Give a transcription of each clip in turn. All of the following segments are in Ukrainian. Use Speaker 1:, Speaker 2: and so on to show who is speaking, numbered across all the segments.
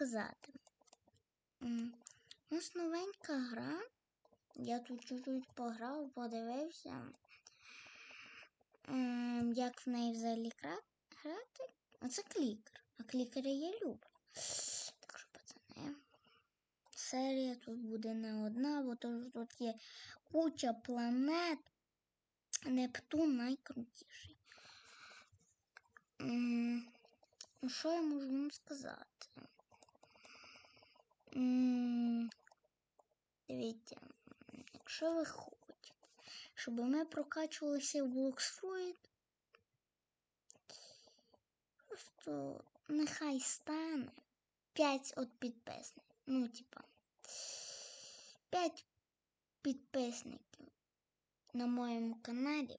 Speaker 1: сказати? Нас новенька гра. Я тут чуть-чуть пограв, подивився. Як в неї взагалі грати. А це клікер. А клікери я люблю. Так що, пацани. Серія тут буде не одна, бо тут є куча планет. Нептун найкрутіший. Що я можу вам сказати? Дивіться, якщо ви хочете, щоб ми прокачувалися в Блоксфруїт, просто нехай стане 5 от підписників. Ну, типа, 5 підписників на моєму каналі.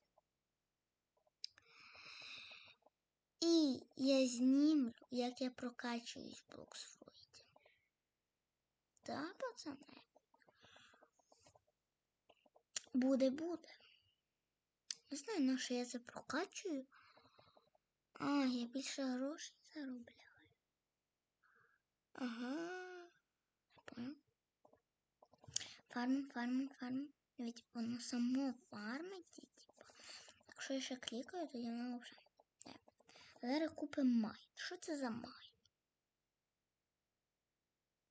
Speaker 1: І я знімлю, як я прокачуюсь в Блоксфруїті. Так, пацани? Буде, буде. Не знаю, на що я це прокачую. А, я більше грошей заробляю. Ага. Фармим, фармим, фармим. Ведь воно само фармить, типа. Якщо я ще клікаю, то я не. Не. Зараз купимо май. Що це за май?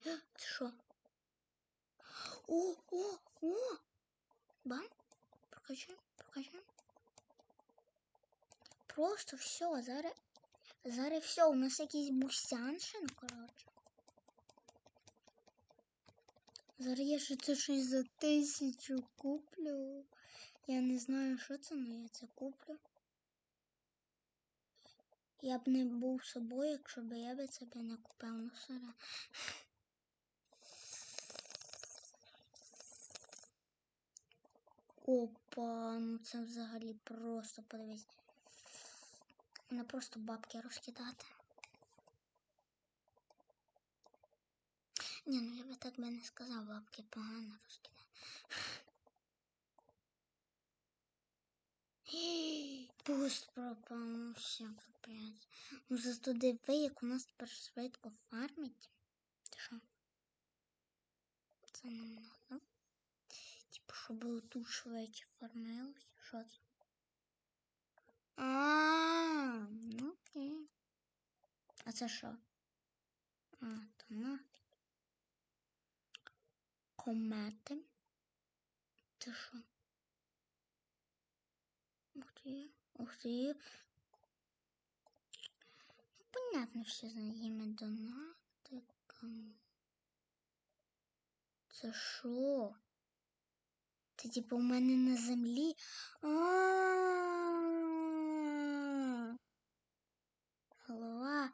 Speaker 1: Е, Це що? О, о, о! Бам! Прокачаємо, прокачаємо. Просто все, зараз. Зараз все, у нас якийсь бусяншин, коротше. Зараз я ще це щось за тисячу куплю. Я не знаю, що це, але я це куплю. Я б не був собою, якщо б я би це б не купив на сара. Опа, ну це взагалі просто подивись. Не просто бабки розкидати. Ні, ну я би так би не сказав, бабки погано розкидати. Пуст пропав, ну все, капець. Ну зато диви, як у нас тепер швидко фармить. Ти що? Це нам надо. Щоб тут швидше фармилось. Що це? А, ну окей. А це що? А, то на. Комети. Це що? Ух ти, ух ти. Понятно, все за ними донатиком. Це що? Це типу у мене на землі. А-а-а. Голова.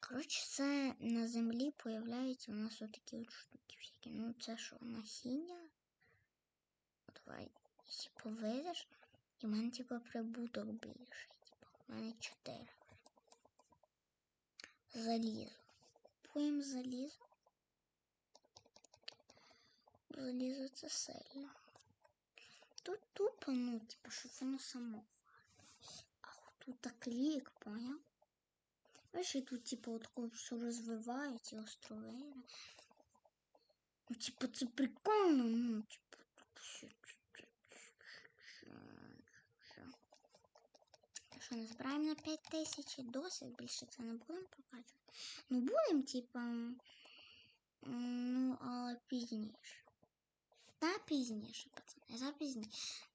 Speaker 1: Коротше, це на землі появляються у нас отакі от штуки всякі. Ну, це що, насіння? Давай, якщо повезеш, і в мене, типу, прибуток більший. Типу, у мене 4. Залізо. Купуємо залізо. Залізо це сильно. Тут тупо, ну, типу, що воно само. А тут так клік, поняв? Бачиш, і тут, типу, от коли все розвивається, острови. Ну, типу, це прикольно, ну, типу, тут все. Що, не збираємо на 5 тисяч і досить, більше це не будемо прокачувати. Ну, будемо, типу, ну, але пізніше. Та пізніше, пацани, за пізніше.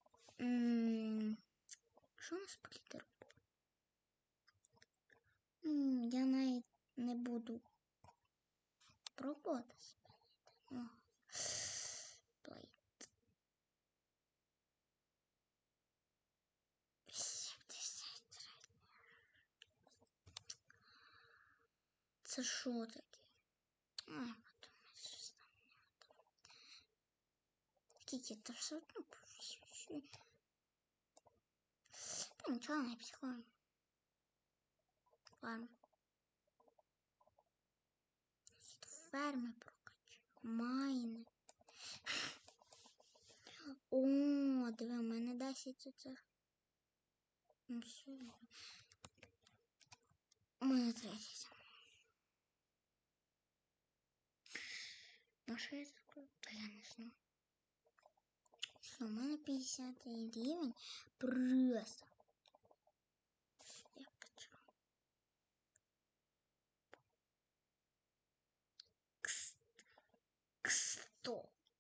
Speaker 1: Що у нас по літеру? Я навіть не буду пробувати себе. Плейт. 83. Це що таке? Ай, потім щось там не там. Скільки це все одно Та нічого не психуємо. Фарм. Ферми прокачу. Майни. О, диви, у мене 10 оцих. Ну все. У мене 30. На що я такое? Та я не знаю. Ну, у мене 50 рівень просто. Я хочу.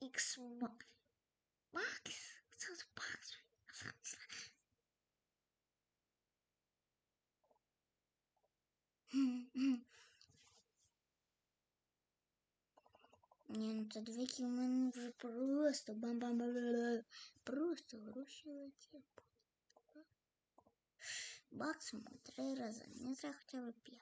Speaker 1: X100, Ні, ну це в мене вже просто бам бам бам Просто гроші летять. Максимум три рази. Не треба хоча б п'ять.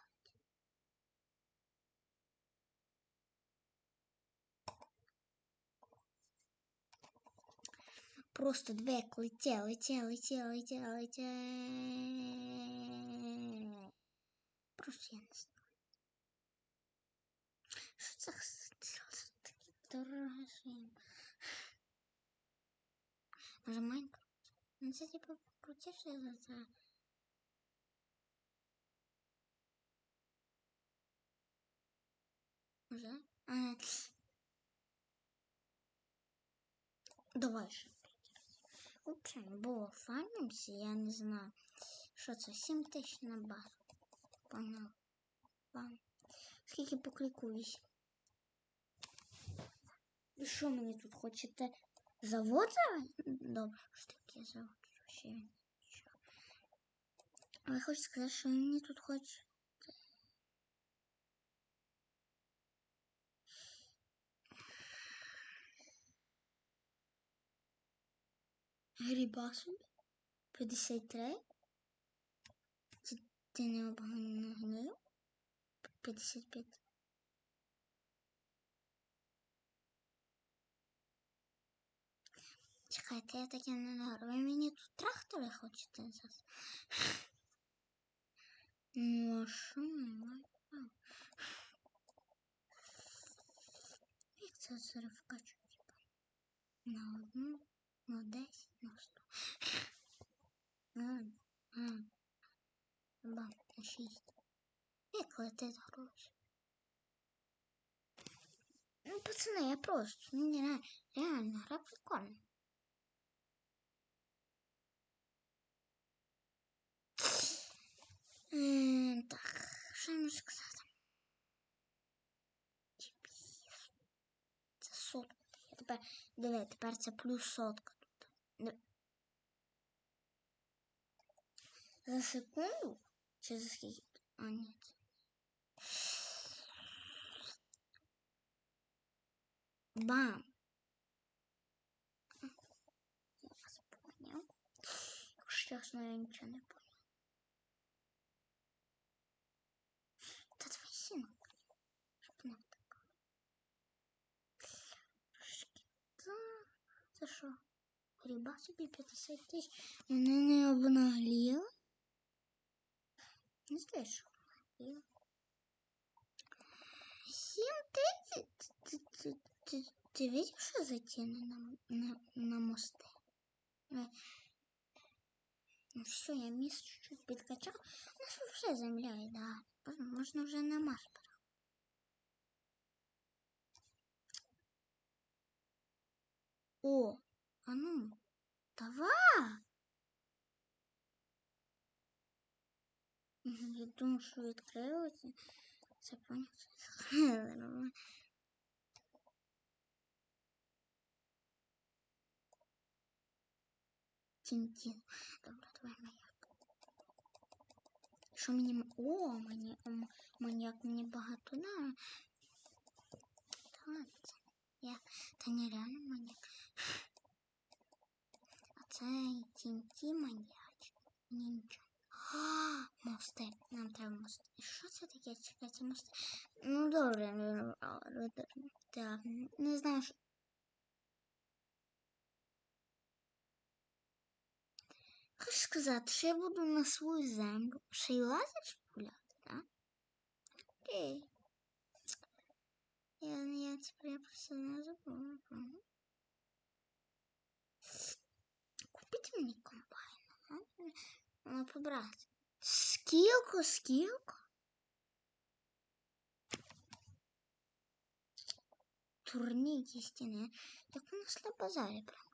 Speaker 1: Просто двек летя, летя, летя, летя, летя. Просто я не знаю. Що це за такі дорогі? Майнкрафт? Ну це типу крутіше за це. Може? А, давай ще. Взагалі, було фармимся, я не знаю. Що це? 7 тисяч на базу. Погнали. Вам. Скільки по кліку 8? І що мені тут хочете? Завод зараз? Добре, що таке завод? Ще нічого. Але хочу сказати, що мені тут хоче. Гріба собі? 53? Це ти не обгнив? 55. Чекайте, я таке не говорю. Ви мені тут трактори хочете зараз? Ну, а що немає? Як це зараз вкачу, типа? На одну, на 10, на 100. А, а. Бам, на 6. Як летить гроші? Ну, пацани, я просто, ну, не знаю, реально, гра прикольна. Так, що я можу сказати? Це сотка. Я тепер, диви, тепер це плюс сотка тут. Диви. За секунду? Чи за скільки? А, ні. Бам! Я вас понял. Якщо чесно, я нічого не понял. Що? Гриба собі 50 тисяч. Вони не обнагліли? Не знаю, що обнагліли. 7 тисяч? Ти, ти, видиш, що за ціни на, на, на мости? Ну, Ну все, я міст чуть-чуть підкачав. У нас вже земля, да. Можна- вже на Марс. О, ну, давай! Мгм, Я думаю, що відкрилося. Це поняв. Нормально. Тінтін. Добре, давай маяк. Що мені... м- О, мені... м- Маньяк мені багато да. Та ладно, це я... Та нереально маньяк. А це тінті маньячок. Мені нічого. А, мости. Нам треба мости. І що це таке? Чекайте, мости. Ну, добре. ну, а, ну, добре. Так, не знаю, що... Хочу сказати, що я буду на свою землю. Ще й лазер пуляти, так? Окей. Я, я тепер я просто не забула. Мені комбайн, побрати. Скільки, скільки? турні якісь стіни. Так у нас на базарі, правда?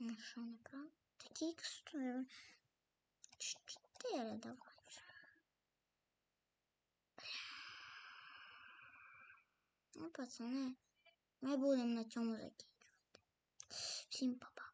Speaker 1: Ну що, не правда? Такі текстури. Чотири давай. Ну, пацани, ми будемо на цьому закінчувати. Всім па-па.